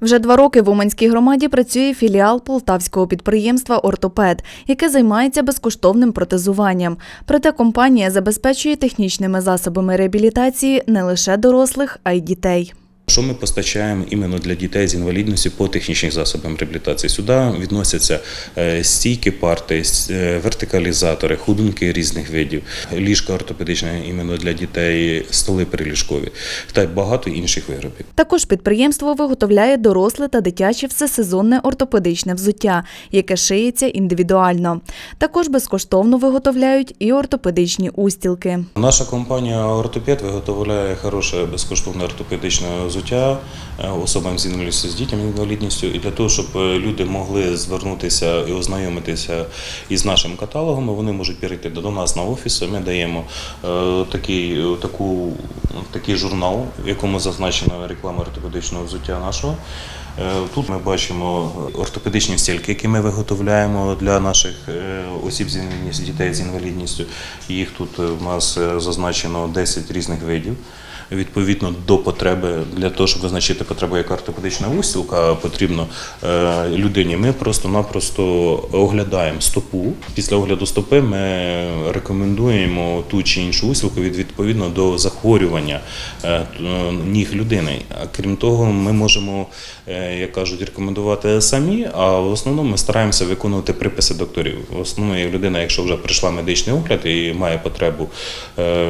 Вже два роки в Уманській громаді працює філіал полтавського підприємства Ортопед, яке займається безкоштовним протезуванням. Проте компанія забезпечує технічними засобами реабілітації не лише дорослих, а й дітей. Що ми постачаємо іменно для дітей з інвалідністю по технічним засобам реабілітації? Сюди відносяться е, стійки парти, е, вертикалізатори, ходунки різних видів, ліжка ортопедичне іменно для дітей, столи приліжкові та багато інших виробів. Також підприємство виготовляє доросле та дитяче всесезонне ортопедичне взуття, яке шиється індивідуально. Також безкоштовно виготовляють і ортопедичні устілки. Наша компанія Ортопед виготовляє хороше безкоштовне ортопедичне взуття е, особам з інвалідністю, з дітьми з інвалідністю, і для того, щоб е, люди могли звернутися і ознайомитися із нашим каталогом, вони можуть перейти до нас на офіс. Ми даємо е, такий, таку, такий журнал, в якому зазначена реклама ортопедичного взуття нашого. Тут ми бачимо ортопедичні стільки, які ми виготовляємо для наших осіб з інвалідністю, дітей з інвалідністю. Їх тут в нас зазначено 10 різних видів. Відповідно до потреби, для того, щоб визначити потребу, яка ортопедична устілка потрібно е, людині, ми просто-напросто оглядаємо стопу. Після огляду стопи ми рекомендуємо ту чи іншу устілку від відповідно до захворювання е, ніг людини. Крім того, ми можемо, е, як кажуть, рекомендувати самі, а в основному ми стараємося виконувати приписи докторів. В основному, людина, якщо вже прийшла медичний огляд і має потребу е,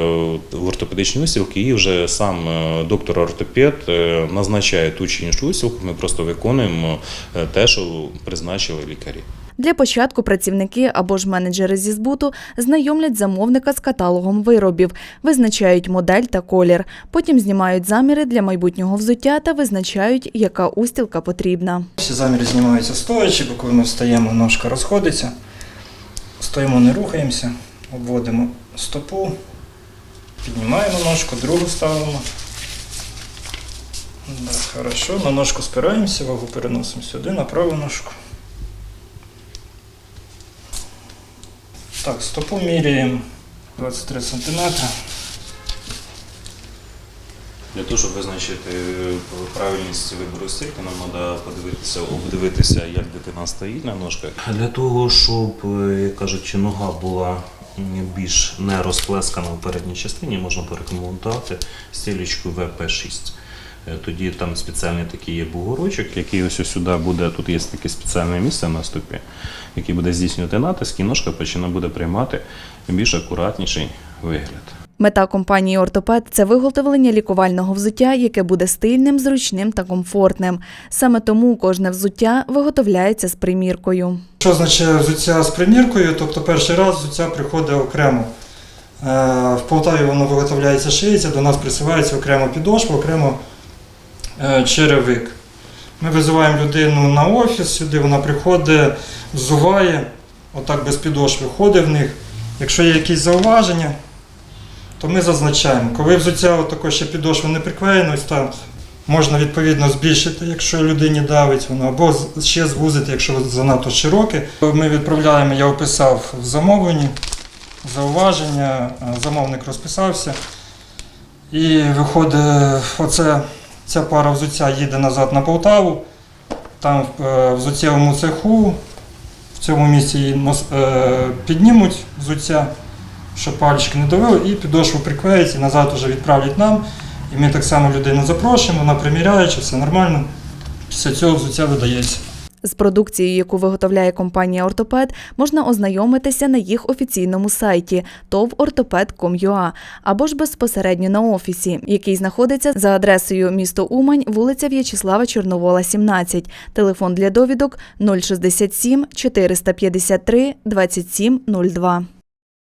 в ортопедичній устілці, її вже сам е, доктор-ортопед е, назначає ту чи іншу устілку. Ми просто виконуємо е, те, що призначили лікарі. Для початку працівники або ж менеджери зі збуту знайомлять замовника з каталогом виробів, визначають модель та колір. Потім знімають заміри для майбутнього взуття та визначають, яка устілка потрібна. Всі заміри знімаються стоячи, бо коли ми встаємо, ножка розходиться. Стоїмо, не рухаємося, обводимо стопу, піднімаємо ножку, другу ставимо. Хорошо, на ножку спираємося, вагу переносимо сюди, на праву ножку. Так, стопу міряємо 23 см. Для того, щоб визначити е, правильність вибору стільки, нам треба подивитися, обдивитися, як дитина стоїть на ножках. Для того, щоб, е, як кажуть, нога була більш не розплескана в передній частині, можна порекомендувати стілечку ВП6. Е, Тоді там спеціальний такий є бугорочок, який ось ось сюди буде, тут є таке спеціальне місце на стопі, який буде здійснювати натиск, і ножка почне буде приймати більш акуратніший вигляд. Мета компанії Ортопед це виготовлення лікувального взуття, яке буде стильним, зручним та комфортним. Саме тому кожне взуття виготовляється з приміркою. Що означає взуття з приміркою? Тобто перший раз взуття приходить окремо. Е, В Полтаві воно виготовляється шиється, до нас присилається окремо підошва, окремо черевик. Ми визиваємо людину на офіс, сюди вона приходить, взуває, отак без підошви ходить в них. Якщо є якісь зауваження, то ми зазначаємо. Коли взуття отако ще підошва не приклеєно, там можна відповідно збільшити, якщо людині давить воно, або ще звузити, якщо занадто широке. Ми відправляємо, я описав в замовленні зауваження, е, замовник розписався. І виходить, оце, ця пара взуття їде назад на Полтаву. Там е, в взуттєвому цеху, в цьому місці е, піднімуть взуття, щоб пальчики не давили, і підошву приклеять і назад вже відправлять нам. І ми так само людину запрошуємо, вона приміряє, чи все нормально. Після цього взуття видається. З продукцією, яку виготовляє компанія Ортопед, можна ознайомитися на їх офіційному сайті tovortoped.com.ua або ж безпосередньо на офісі, який знаходиться за адресою місто Умань, вулиця В'ячеслава Чорновола, 17. Телефон для довідок 067 453 2702.